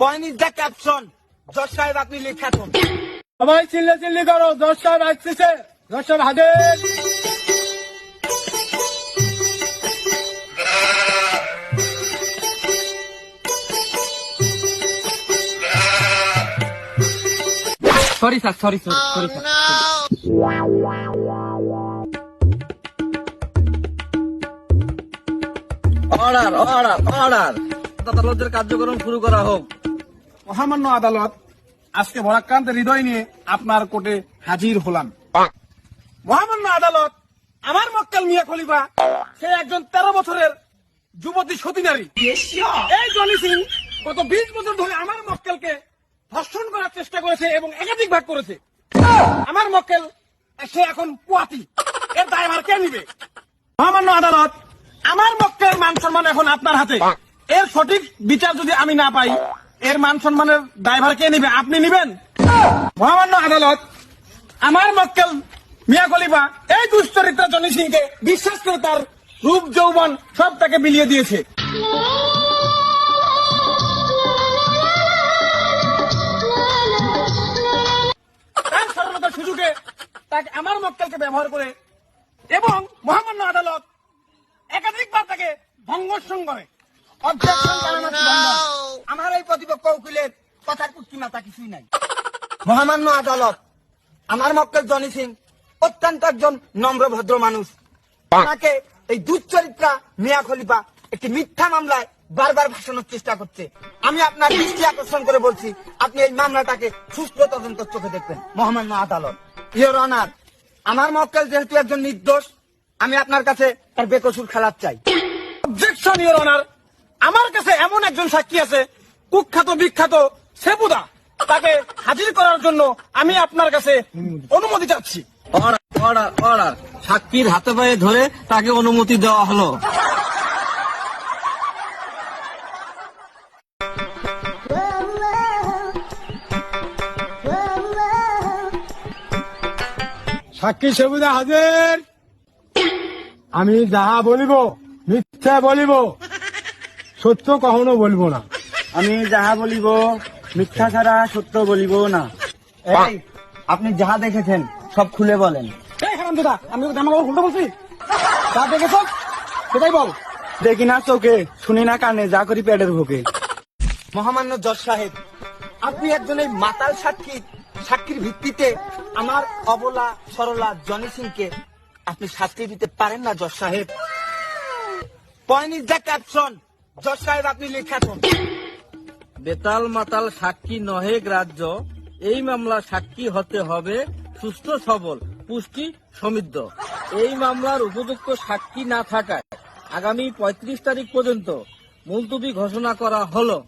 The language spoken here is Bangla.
পয়েন্ট ইজ দ্য ক্যাপশন জজ সাহেব আপনি লেখা করুন সবাই চিল্লে চিল্লি করো দশ সাহেব আসতেছে। দশ সাহেব হাজির। Sorry sir sorry sorry sir order order order আদালতের কার্যক্রম শুরু করা হোক। মহামান্য আদালত আজকে ভরাক্রান্ত হৃদয় নিয়ে আপনার কোর্টে হাজির হলাম। মহামান্য আদালত আমার মক্কেল মিয়া খলিফা, সে একজন তেরো বছরের যুবতী সতী নারী। এই জনি সিং গত বিশ বছর ধরে আমার মক্কেলকে ধর্ষণ করার চেষ্টা করেছে এবং একাধিক ভাগ করেছে। আমার মক্কেল, সে এখন পুয়াতি। এর দায়ভার কে নিবে? মহামান্য আদালত, আমার মক্কেলের মান সম্মান এখন আপনার হাতে। এর সঠিক বিচার যদি আমি না পাই, এর মান সম্মানের দায়ভার কে নিবে? আপনি নিবেন? মহামান্য আদালত, আমার মক্কেল মিয়া খলিফা, এই দুশ্চরিত্র জনি সিংকে বিশ্বাস করে তার রূপ, যৌবন সব তাকে বিলিয়ে দিয়েছে। সুযোগে তাকে আমার মক্কেলকে ব্যবহার করে এবং মহামান্য আদালত একাধিকবার তাকে ভঙ্গর্ষণ করে আমার এই প্রতিপক্ষ উকিলের কথার কুস্তি মাথা কিছুই নাই। মহামান্য আদালত আমার মক্কেল জনি সিং অত্যন্ত একজন নম্র ভদ্র মানুষ। তাকে এই দুশ্চরিত্রা মিয়া খলিফা একটি মিথ্যা মামলায় বারবার ভাসানোর চেষ্টা করছে। আমি আপনার দৃষ্টি আকর্ষণ করে বলছি আপনি এই মামলাটাকে সুস্থ তদন্ত চোখে দেখবেন। মহামান্য আদালত ইয়র অনার আমার মক্কেল যেহেতু একজন নির্দোষ আমি আপনার কাছে তার বেকসুর খেলার চাই। অবজেকশন ইওর অনার আমার কাছে এমন একজন সাক্ষী আছে কুখ্যাত বিখ্যাত সেপুদা তাকে হাজির করার জন্য আমি আপনার কাছে অনুমতি চাচ্ছি। অর্ডার অর্ডার অর্ডার সাক্ষীর হাতে পায়ে ধরে তাকে অনুমতি দেওয়া হলো। সাক্ষী সেবুদা হাজির। আমি যাহা বলিব মিথ্যা বলিব। সত্য কখনো বলব না। আমি যাহা বলিব মিথ্যা ছাড়া সত্য বলিব না। এই, আপনি যাহা দেখেছেন সব খুলে বলেন। এই হারাম দাদা আমি তোকে জামা কাপড় খুলতে বলছি। যা দেখেছ সেটাই বল। দেখি না চোখে শুনি না কানে যা করি পেটের ভোগে। মহামান্য জজ সাহেব আপনি একজন এই মাতাল সাক্ষী সাক্ষীর ভিত্তিতে আমার অবলা সরলা জনি সিংকে আপনি শাস্তি দিতে পারেন না জজ সাহেব? পয়েন্ট ইজ দ্য ক্যাপশন বেতাল মাতাল সাক্ষী নহে গ্রাহ্য, এই মামলা সাক্ষী হতে হবে সুস্থ, সবল, পুষ্টি, সমৃদ্ধ। এই মামলার উপযুক্ত সাক্ষী না থাকায় আগামী পঁয়ত্রিশ তারিখ পর্যন্ত মুলতুবি ঘোষণা করা হলো।